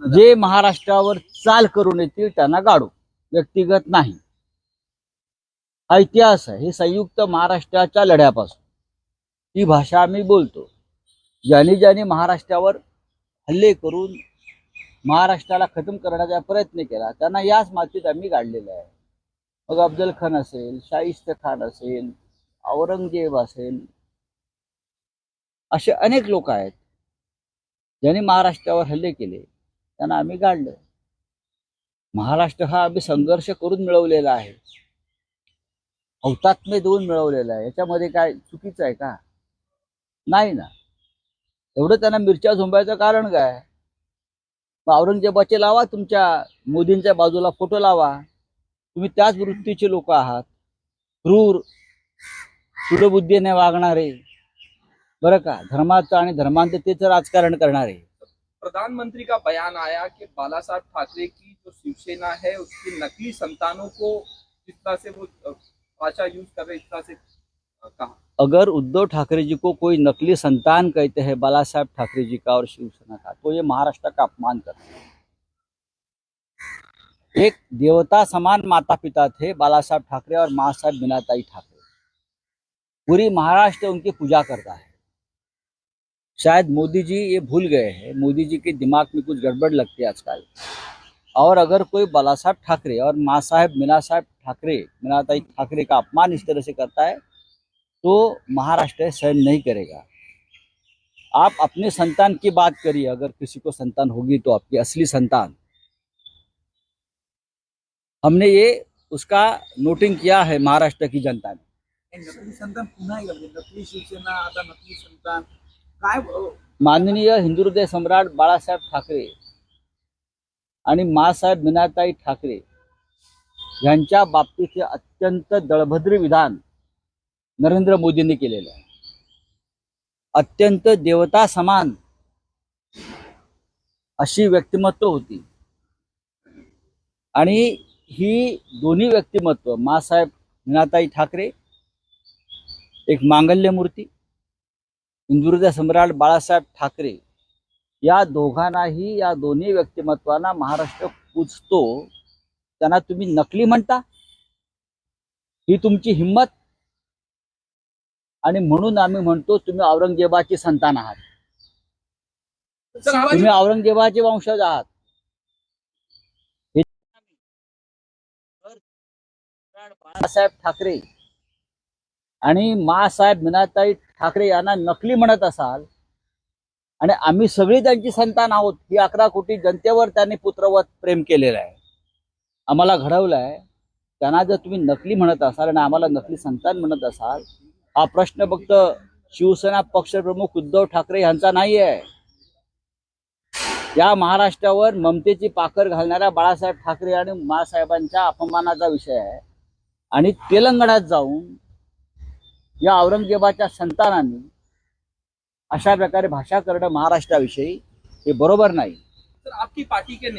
जे महाराष्ट्रावर चाल करून येतील त्यांना गाडू. व्यक्तिगत नाही. हा इतिहास आहे. हे संयुक्त महाराष्ट्राच्या लढ्यापासून. ही भाषा आम्ही बोलतो. ज्यांनी ज्यांनी महाराष्ट्रावर हल्ले करून महाराष्ट्राला खतम करण्याचा प्रयत्न केला त्यांना याच मातीत आम्ही गाडलेलं आहे. मग अफजल खान असेल शाहिस्त खान असेल औरंगजेब असेल असे अनेक लोक आहेत ज्यांनी महाराष्ट्रावर हल्ले केले. त्यांना आम्ही गाडलं. महाराष्ट्र हा आम्ही संघर्ष करून मिळवलेला आहे. हौतात्म्य देऊन मिळवलेला आहे. याच्यामध्ये काय चुकीचं आहे का? नाही ना. एवढं त्यांना मिरच्या झोंबायचं कारण काय? मग औरंगजेबाचे लावा तुमच्या मोदींच्या बाजूला फोटो लावा. तुम्ही त्याच वृत्तीचे लोक आहात. क्रूर सुडबुद्धीने वागणारे. बरं का? धर्माचं आणि धर्मांततेचं राजकारण करणारे. प्रधानमंत्री का बयान आया कि बाला साहब ठाकरे की जो शिवसेना है, उसकी नकली संतानों को जिस तरह से वो भाषा यूज़ कर रहे, इस तरह से कहा। अगर उद्धव ठाकरे जी को कोई नकली संतान कहते हैं बाला साहब ठाकरे जी का और शिवसेना का तो ये महाराष्ट्र का अपमान करते हैं। एक देवता समान माता पिता थे बाला साहब ठाकरे और माँ साहब बिनाताई ठाकरे। पूरी महाराष्ट्र उनकी पूजा करता है। शायद मोदी जी ये भूल गए हैं। मोदी जी के दिमाग में कुछ गड़बड़ लगती है आजकल। और अगर कोई बाला साहब ठाकरे और माँ साहेब, मीना साहब ठाकरे मीनाताई ठाकरे का अपमान इस तरह से करता है तो महाराष्ट्र सहन नहीं करेगा। आप अपने संतान की बात करिए। अगर किसी को संतान होगी तो आपकी असली संतान। हमने ये उसका नोटिंग किया है महाराष्ट्र की जनता ने। नकली संतान पुन्हा नकली शिवसेना आता नकली संतान। काय माननीय हिंदुहृदय सम्राट बाळासाहेब ठाकरे आणि मासाहेब मीनाताई ठाकरे यांच्या बाबतीचे अत्यंत दळभद्र विधान नरेंद्र मोदींनी केलेलं आहे. अत्यंत देवता समान अशी व्यक्तिमत्व होती. आणि ही दोन्ही व्यक्तिमत्व मासाहेब मीनाताई ठाकरे एक मांगल्य हिंदुहृदय सम्राट बाळासाहेब ठाकरे या दोघांनाही या दोन्ही व्यक्तिमत्वांना महाराष्ट्र पूजतो. त्यांना तुम्ही नकली म्हणता? ही तुमची हिंमत? आणि म्हणून आम्ही म्हणतो तुम्ही औरंगजेबाची संतान आहात. तुम्ही औरंगजेबाचे वंशज आहात. बाळासाहेब ठाकरे आणि मासाहेब मीनाताई ठाकरे यांना नकली म्हणत असाल आणि आम्ही सगळी त्यांची संतान आहोत ही अकरा कोटी जनतेवर त्यांनी पुत्रवत प्रेम केलेलं आहे. आम्हाला घडवलं आहे त्यांना जर तुम्ही नकली म्हणत असाल आणि आम्हाला नकली संतान म्हणत असाल हा प्रश्न फक्त शिवसेना पक्षप्रमुख उद्धव ठाकरे यांचा नाही आहे या महाराष्ट्रावर ममतेची पाकर घालणाऱ्या बाळासाहेब ठाकरे आणि मासाहेबांच्या अपमानाचा विषय आहे. आणि तेलंगणात जाऊन या औरंगजेबाच्या संतानांनी अशा प्रकारे भाषा करणं महाराष्ट्राविषयी हे बरोबर नाही. तर आपकी पार्टी के